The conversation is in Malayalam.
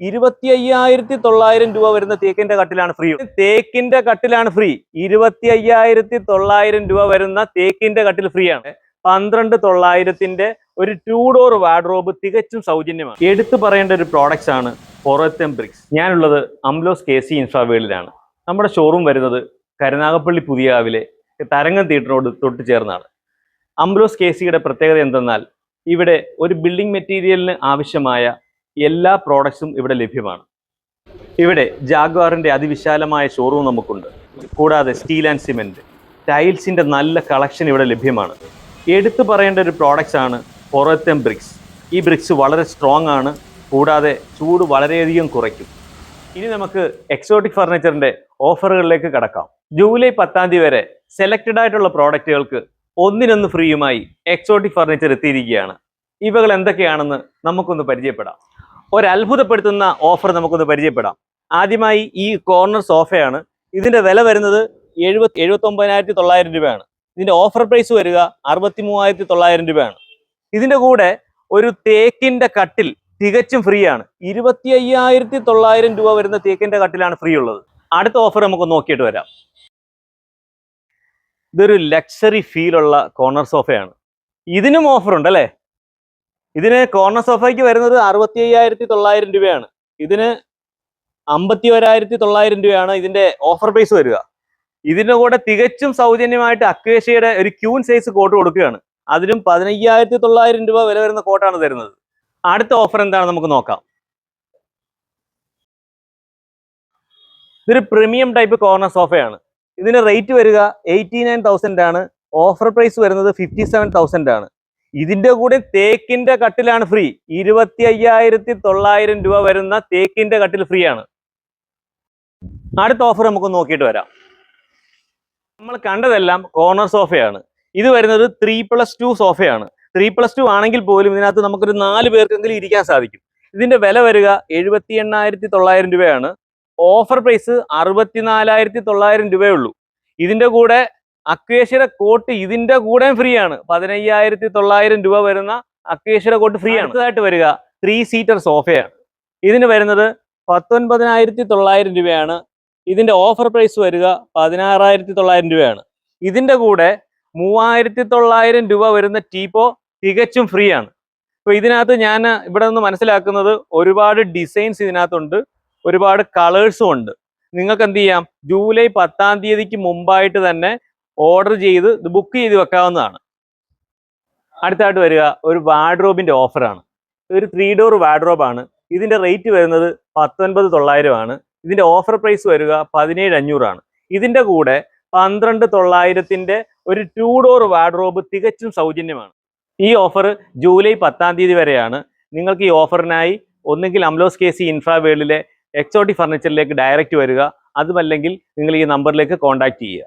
ഇരുപത്തി അയ്യായിരത്തി തൊള്ളായിരം രൂപ വരുന്ന തേക്കിന്റെ കട്ടിലാണ് ഫ്രീ തേക്കിന്റെ കട്ടിലാണ് ഫ്രീ ഇരുപത്തി അയ്യായിരത്തി തൊള്ളായിരം രൂപ വരുന്ന തേക്കിന്റെ കട്ടിൽ ഫ്രീ ആണ്. പന്ത്രണ്ട് തൊള്ളായിരത്തിന്റെ ഒരു ടൂ ഡോർ വാർഡ്രോബ് തികച്ചും സൗജന്യമാണ്. എടുത്തു പറയേണ്ട ഒരു പ്രോഡക്റ്റ്സ് ആണ് പൊറത്തം ബ്രിക്സ് ഞാനുള്ളത് അംലോസ് കെ സി ഇൻഫ്രാവേളിലാണ് നമ്മുടെ ഷോറൂം വരുന്നത് കരുനാഗപ്പള്ളി പുതിയാവിലെ തരംഗം തിയേറ്ററോട് തൊട്ട് ചേർന്നാണ്. അംലോസ് കെ സിയുടെ പ്രത്യേകത എന്തെന്നാൽ ഇവിടെ ഒരു ബിൽഡിംഗ് മെറ്റീരിയലിന് ആവശ്യമായ എല്ലാ പ്രോഡക്ട്സും ഇവിടെ ലഭ്യമാണ്. ഇവിടെ ജാഗ്വാറിന്റെ അതിവിശാലമായ ഷോറൂം നമുക്കുണ്ട്. കൂടാതെ സ്റ്റീൽ ആൻഡ് സിമെന്റ് ടൈൽസിന്റെ നല്ല കളക്ഷൻ ഇവിടെ ലഭ്യമാണ്. എടുത്തു പറയേണ്ട ഒരു പ്രോഡക്റ്റ്സ് ആണ് പൊറത്തം ബ്രിക്സ് ഈ ബ്രിക്സ് വളരെ സ്ട്രോങ് ആണ്. കൂടാതെ ചൂട് വളരെയധികം കുറയ്ക്കും. ഇനി നമുക്ക് എക്സോട്ടിക് ഫർണിച്ചറിന്റെ ഓഫറുകളിലേക്ക് കടക്കാം. ജൂലൈ പത്താം തീയതി വരെ സെലക്റ്റഡ് ആയിട്ടുള്ള പ്രോഡക്റ്റുകൾക്ക് ഒന്നിനൊന്ന് ഫ്രീയുമായി എക്സോട്ടിക് ഫർണിച്ചർ എത്തിയിരിക്കുകയാണ്. ഇവകൾ എന്തൊക്കെയാണെന്ന് നമുക്കൊന്ന് പരിചയപ്പെടാം. ഒരു അത്ഭുതപ്പെടുത്തുന്ന ഓഫർ നമുക്കൊന്ന് പരിചയപ്പെടാം. ആദ്യമായി ഈ കോർണർ സോഫയാണ് ഇതിന്റെ വില വരുന്നത് എഴുപത്തി എഴുപത്തി ഒമ്പതിനായിരത്തി തൊള്ളായിരം രൂപയാണ്. ഇതിന്റെ ഓഫർ പ്രൈസ് വരിക അറുപത്തി മൂവായിരത്തി തൊള്ളായിരം രൂപയാണ്. ഇതിന്റെ കൂടെ ഒരു തേക്കിന്റെ കട്ടിൽ തികച്ചും ഫ്രീ ആണ്. ഇരുപത്തി അയ്യായിരത്തി തൊള്ളായിരം രൂപ വരുന്ന തേക്കിന്റെ കട്ടിലാണ് ഫ്രീ ഉള്ളത്. അടുത്ത ഓഫർ നമുക്ക് നോക്കിയിട്ട് വരാം. ഇതൊരു ലക്ഷറി ഫീലുള്ള കോർണർ സോഫയാണ് ഇതിനും ഓഫർ ഉണ്ട് അല്ലേ ഇതിന് കോർണർ സോഫയ്ക്ക് വരുന്നത് അറുപത്തി അയ്യായിരത്തി തൊള്ളായിരം രൂപയാണ്. ഇതിന് അമ്പത്തി ഒരായിരത്തി തൊള്ളായിരം രൂപയാണ് ഇതിന്റെ ഓഫർ പ്രൈസ് വരിക. ഇതിന്റെ കൂടെ തികച്ചും സൗജന്യമായിട്ട് അക്വേഷ്യയുടെ ഒരു ക്യൂൻ സൈസ് കോട്ട് കൊടുക്കുകയാണ്. അതിനും പതിനയ്യായിരത്തി തൊള്ളായിരം രൂപ വില വരുന്ന കോട്ടാണ് തരുന്നത്. അടുത്ത ഓഫർ എന്താണ് നമുക്ക് നോക്കാം. ഇതൊരു പ്രീമിയം ടൈപ്പ് കോർണർ സോഫയാണ് ഇതിന്റെ റേറ്റ് വരിക എയ്റ്റി നയൻ തൗസൻഡ് ആണ്. ഓഫർ പ്രൈസ് വരുന്നത് ഫിഫ്റ്റി സെവൻ തൗസൻഡ് ആണ്. ഇതിന്റെ കൂടെ തേക്കിന്റെ കട്ടിലാണ് ഫ്രീ ഇരുപത്തി അയ്യായിരത്തി തൊള്ളായിരം രൂപ വരുന്ന തേക്കിന്റെ കട്ടിൽ ഫ്രീ ആണ്. അടുത്ത ഓഫർ നമുക്ക് നോക്കിയിട്ട് വരാം. നമ്മൾ കണ്ടതെല്ലാം കോർണർ സോഫയാണ് ഇത് വരുന്നത് ത്രീ പ്ലസ് ടു സോഫയാണ് ത്രീ പ്ലസ് ടു ആണെങ്കിൽ പോലും ഇതിനകത്ത് നമുക്കൊരു നാല് പേർക്കെങ്കിലും ഇരിക്കാൻ സാധിക്കും. ഇതിന്റെ വില വരിക എഴുപത്തി എണ്ണായിരത്തി തൊള്ളായിരം രൂപയാണ്. ഓഫർ പ്രൈസ് അറുപത്തിനാലായിരത്തി തൊള്ളായിരം രൂപയേ ഉള്ളൂ. ഇതിന്റെ കൂടെ അക്വേഷ്യയുടെ കോട്ട് ഇതിന്റെ കൂടെ ഫ്രീ ആണ്. പതിനയ്യായിരത്തി തൊള്ളായിരം രൂപ വരുന്ന അക്വേഷ്യയുടെ കോട്ട് ഫ്രീ ആണ്. അടുത്തതായിട്ട് വരിക ത്രീ സീറ്റർ സോഫയാണ് ഇതിന് വരുന്നത് പത്തൊൻപതിനായിരത്തി തൊള്ളായിരം രൂപയാണ്. ഇതിന്റെ ഓഫർ പ്രൈസ് വരിക പതിനാറായിരത്തി തൊള്ളായിരം രൂപയാണ്. ഇതിന്റെ കൂടെ മൂവായിരത്തി തൊള്ളായിരം രൂപ വരുന്ന ടീപ്പോ തികച്ചും ഫ്രീ ആണ്. അപ്പോൾ ഇതിനകത്ത് ഞാൻ ഇവിടെ നിന്ന് മനസ്സിലാക്കുന്നത് ഒരുപാട് ഡിസൈൻസ് ഇതിനകത്തുണ്ട് ഒരുപാട് കളേഴ്സും ഉണ്ട്. നിങ്ങൾക്ക് എന്ത് ചെയ്യാം? ജൂലൈ പത്താം തീയതിക്ക് മുമ്പായിട്ട് തന്നെ ഓർഡർ ചെയ്ത് ഇത് ബുക്ക് ചെയ്ത് വെക്കാവുന്നതാണ്. അടുത്തായിട്ട് വരിക ഒരു വാർഡ്രോബിന്റെ ഓഫറാണ് ഒരു ത്രീ ഡോർ വാർഡ്രോബാണ് ഇതിന്റെ റേറ്റ് വരുന്നത് പത്തൊൻപത് തൊള്ളായിരമാണ്. ഇതിന്റെ ഓഫർ പ്രൈസ് വരിക പതിനേഴ് അഞ്ഞൂറാണ്. ഇതിന്റെ കൂടെ പന്ത്രണ്ട് തൊള്ളായിരത്തിന്റെ ഒരു ടൂ ഡോർ വാർഡ്രോബ് തികച്ചും സൗജന്യമാണ്. ഈ ഓഫർ ജൂലൈ പത്താം തീയതി വരെയാണ്. നിങ്ങൾക്ക് ഈ ഓഫറിനായി ഒന്നുകിൽ അംലോസ് കെ സി ഇൻഫ്രാവേളിലെ എക്സോട്ടി ഫർണിച്ചറിലേക്ക് ഡയറക്റ്റ് വരിക അതുമല്ലെങ്കിൽ നിങ്ങൾ ഈ നമ്പറിലേക്ക് കോൺടാക്റ്റ് ചെയ്യുക.